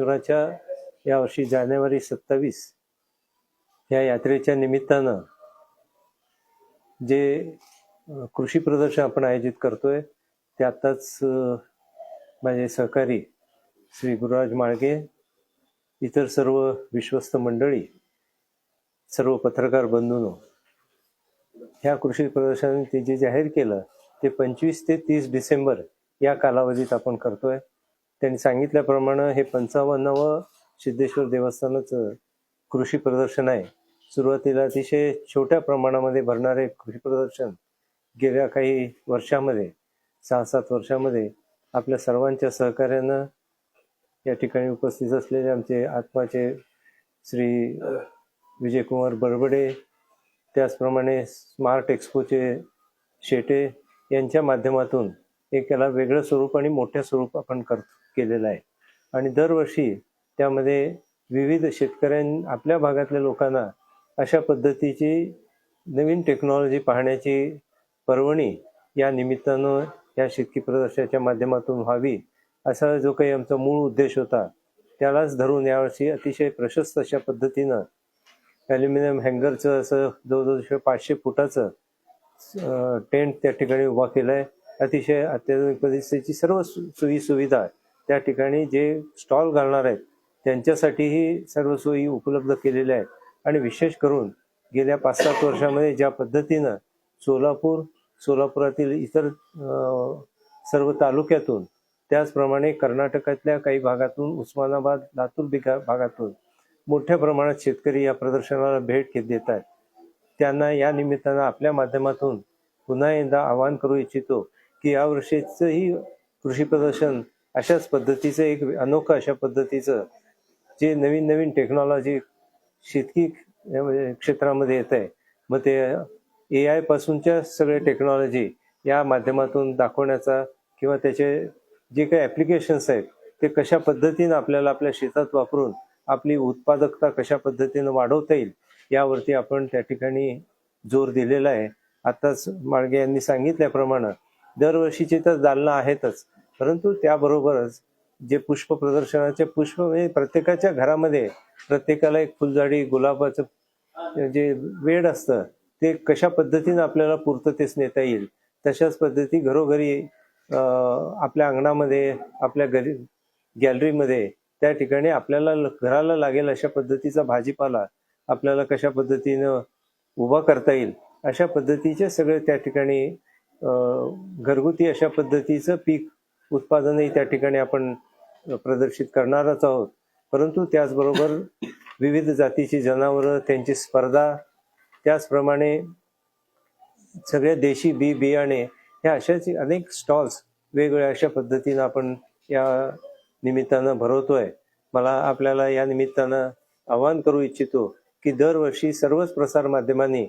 या यावर्षी जानेवारी सत्तावीस या यात्रेच्या निमित्तानं जे कृषी प्रदर्शन आपण आयोजित करतोय ते आत्ताच माझे सहकारी श्री गुरुराज माळगे इतर सर्व विश्वस्त मंडळी सर्व पत्रकार बंधूंनो ह्या कृषी प्रदर्शनाने ते जे जाहीर केलं ते पंचवीस ते तीस डिसेंबर या कालावधीत आपण करतोय. त्यांनी सांगितल्याप्रमाणे हे पंचावन्नावं सिद्धेश्वर देवस्थानाचं कृषी प्रदर्शन आहे. सुरुवातीला अतिशय छोट्या प्रमाणामध्ये भरणारे कृषी प्रदर्शन गेल्या काही वर्षामध्ये सहा सात वर्षामध्ये आपल्या सर्वांच्या सहकार्यानं या ठिकाणी उपस्थित असलेले आमचे आत्माचे श्री विजयकुमार बरबडे त्याचप्रमाणे स्मार्ट एक्सपोचे शेटे यांच्या माध्यमातून एक याला वेगळं स्वरूप आणि मोठ्या स्वरूप आपण कर केलेलं आहे. आणि दरवर्षी त्यामध्ये विविध शेतकऱ्यां आपल्या भागातल्या लोकांना अशा पद्धतीची नवीन टेक्नॉलॉजी पाहण्याची पर्वणी या निमित्तानं या शेतकी प्रदर्शनाच्या माध्यमातून व्हावी असा जो काही आमचा मूळ उद्देश होता त्यालाच धरून यावर्षी अतिशय प्रशस्त अशा पद्धतीनं ॲल्युमिनियम हँगरचं असं जवळजवळ पाचशे फुटाचं टेंट त्या ठिकाणी उभा केलं आहे अतिशय अत्याधुनिक पद्धतीची सर्व सु- सोयी सुविधा त्या ठिकाणी जे स्टॉल घालणार आहेत त्यांच्यासाठीही सर्व सोयी उपलब्ध केलेल्या आहेत. आणि विशेष करून गेल्या पाच सात वर्षामध्ये ज्या पद्धतीनं सोलापूर सोलापुरातील इतर सर्व तालुक्यातून त्याचप्रमाणे कर्नाटकातल्या काही भागातून उस्मानाबाद लातूर बिगा भागातून मोठ्या प्रमाणात शेतकरी या प्रदर्शनाला भेट घेत देत आहेत. त्यांना या निमित्तानं आपल्या माध्यमातून पुन्हा एकदा आवाहन करू इच्छितो की यावर्षीचंही कृषी प्रदर्शन अशाच पद्धतीचं एक अनोखं अशा पद्धतीचं जे नवीन नवीन टेक्नॉलॉजी शेतकी क्षेत्रामध्ये येत आहे मग ते ए आय पासूनच्या सगळ्या टेक्नॉलॉजी या माध्यमातून दाखवण्याचा किंवा त्याचे जे काही ॲप्लिकेशन्स आहेत ते कशा पद्धतीनं आपल्याला आपल्या शेतात वापरून आपली उत्पादकता कशा पद्धतीनं वाढवता येईल यावरती आपण त्या ठिकाणी जोर दिलेला आहे. आताच माळगे यांनी सांगितल्याप्रमाणे दरवर्षीची तर दालनं आहेतच. परंतु त्याबरोबरच जे पुष्प प्रदर्शनाचे पुष्प म्हणजे प्रत्येकाच्या घरामध्ये प्रत्येकाला एक फुलझाडी गुलाबाचं जे वेड असतं ते कशा पद्धतीनं आपल्याला पूर्ततेस नेता येईल? तशाच पद्धती घरोघरी आपल्या अंगणामध्ये आपल्या घरी गॅलरीमध्ये त्या ठिकाणी आपल्याला ल- घराला लागेल अशा पद्धतीचा भाजीपाला आपल्याला कशा पद्धतीनं उभा करता येईल? अशा पद्धतीचे सगळे त्या ठिकाणी घरगुती अशा पद्धतीचं पीक उत्पादनही त्या ठिकाणी आपण प्रदर्शित करणारच आहोत. परंतु त्याचबरोबर विविध जातीची जनावरं त्यांची स्पर्धा त्याचप्रमाणे सगळ्या देशी बी बियाणे ह्या अशाच अनेक स्टॉल्स वेगवेगळ्या अशा पद्धतीनं आपण या निमित्तानं भरवतोय. मला आपल्याला या निमित्तानं आवाहन करू इच्छितो की दरवर्षी सर्वच प्रसार माध्यमांनी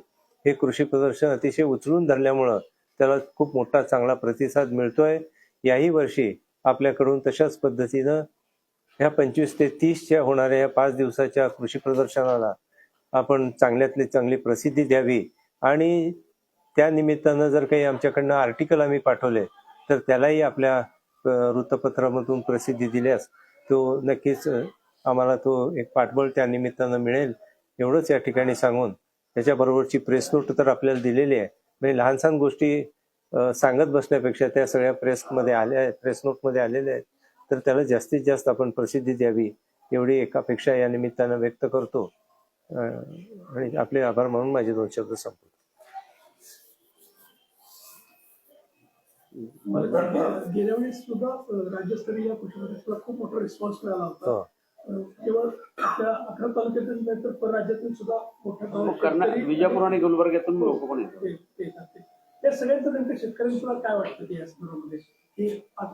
हे कृषी प्रदर्शन अतिशय उचलून धरल्यामुळं त्याला खूप मोठा चांगला प्रतिसाद मिळतोय. याही वर्षी आपल्याकडून तशाच पद्धतीनं ह्या पंचवीस ते तीसच्या होणाऱ्या या पाच दिवसाच्या कृषी प्रदर्शनाला आपण चांगल्यातली चांगली प्रसिद्धी द्यावी. आणि त्या निमित्तानं जर काही आमच्याकडनं आर्टिकल आम्ही पाठवले तर त्यालाही आपल्या वृत्तपत्रामधून प्रसिद्धी दिल्यास तो नक्कीच आम्हाला तो एक पाठबळ त्या निमित्तानं मिळेल. एवढंच या ठिकाणी सांगून त्याच्याबरोबरची प्रेस नोट तर आपल्याला दिलेली आहे. म्हणजे लहान सहान गोष्टी सांगत बसण्यापेक्षा त्या सगळ्या प्रेसमध्ये आल्या आहेत प्रेस नोटमध्ये आलेल्या आहेत. तर त्याला जास्तीत जास्त आपण प्रसिद्धी द्यावी एवढी एक अपेक्षा या निमित्तानं व्यक्त करतो. आणि आपले आभार म्हणून माझे दोन शब्द संपवतो. गेल्या वेळेस सुद्धा राज्यस्तरीय खूप मोठा रिस्पॉन्स मिळाला होता. हो. केवळ आपल्या अकरा तालुक्यातून नाही तर परराज्यातून सुद्धा मोठ्या शेतकरी- विजापूर आणि गुलबर्ग्यातून लोक पण येतात. त्या सगळ्यांचं नेमकं शेतकऱ्यांनी तुला काय वाटतं या संदर्भामध्ये? की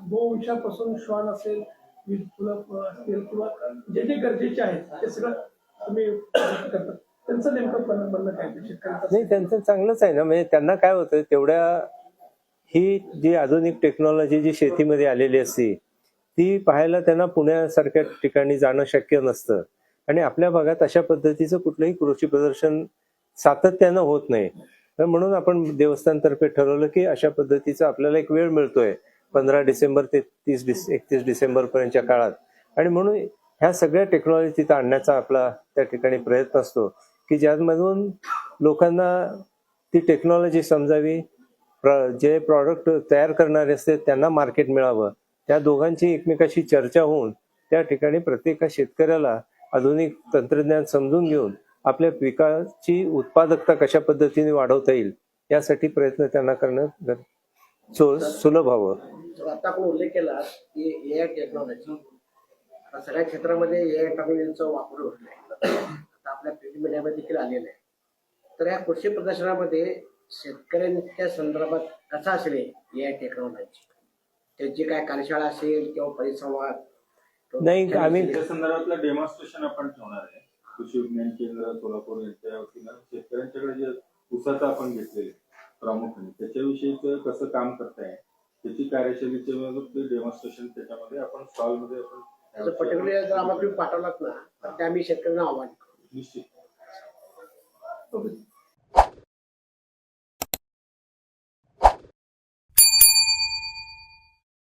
गोवंशापासून श्वान असेल वीज फुलं असतील किंवा जे जे गरजेचे आहेत ते सगळं तुम्ही व्यक्त करतात त्यांचं नेमकं पण काय शेतकऱ्यांचं नाही त्यांचं चांगलंच आहे ना. म्हणजे त्यांना काय होतं तेवढ्या ही जी आधुनिक टेक्नॉलॉजी जी शेतीमध्ये आलेली असते ती पाहायला त्यांना पुण्यासारख्या ठिकाणी जाणं शक्य नसतं. आणि आपल्या भागात अशा पद्धतीचं कुठलंही कृषी प्रदर्शन सातत्यानं होत नाही. तर म्हणून आपण देवस्थानतर्फे ठरवलं की अशा पद्धतीचा आपल्याला एक वेळ मिळतोय पंधरा डिसेंबर ते तीस डिस एकतीस डिसेंबर पर्यंतच्या काळात. आणि म्हणून ह्या सगळ्या टेक्नॉलॉजी तिथं आणण्याचा आपला त्या ठिकाणी प्रयत्न असतो की ज्यामधून लोकांना ती टेक्नॉलॉजी समजावी जे प्रॉडक्ट तयार करणारे असते त्यांना मार्केट मिळावं. त्या दोघांची एकमेकाशी चर्चा होऊन त्या ठिकाणी प्रत्येक शेतकऱ्याला आधुनिक तंत्रज्ञान समजून घेऊन आपल्या पिकाची उत्पादकता कशा पद्धतीने वाढवता येईल यासाठी प्रयत्न त्यांना करणं गर- सु- सुलभ व्हावं तर आता आपण उल्लेख केला की ए आय टेक्नॉलॉजी आता सगळ्या क्षेत्रामध्ये ए आय टेक्नॉलॉजीचा वापर होत आहे आता आपल्या प्रिंट मीडियामध्ये देखील आलेलं आहे. तर या कृषी प्रदर्शनामध्ये शेतकऱ्यांच्या संदर्भात कसा असेल ए आय टेक्नॉलॉजी त्यांची काय कार्यशाळा असेल किंवा परिसंवाद? नाही, आम्ही- त्या संदर्भातलं डेमॉन्स्ट्रेशन आपण ठेवणार आहे. कृषी विज्ञान केंद्र सोलापूर यांच्या वतीनं शेतकऱ्यांच्याकडे जे उसाचं आपण घेतलेले प्रामुख्याने त्याच्याविषयीचं कसं काम करताय त्याची कार्यशैलीचे डेमॉन्स्ट्रेशन त्याच्यामध्ये आपण स्टॉलमध्ये आपण पर्टिक्युलर जर आम्हाला तुम्ही पाठवलात ना तर ते आम्ही शेतकऱ्यांना आव्हान करू. निश्चित.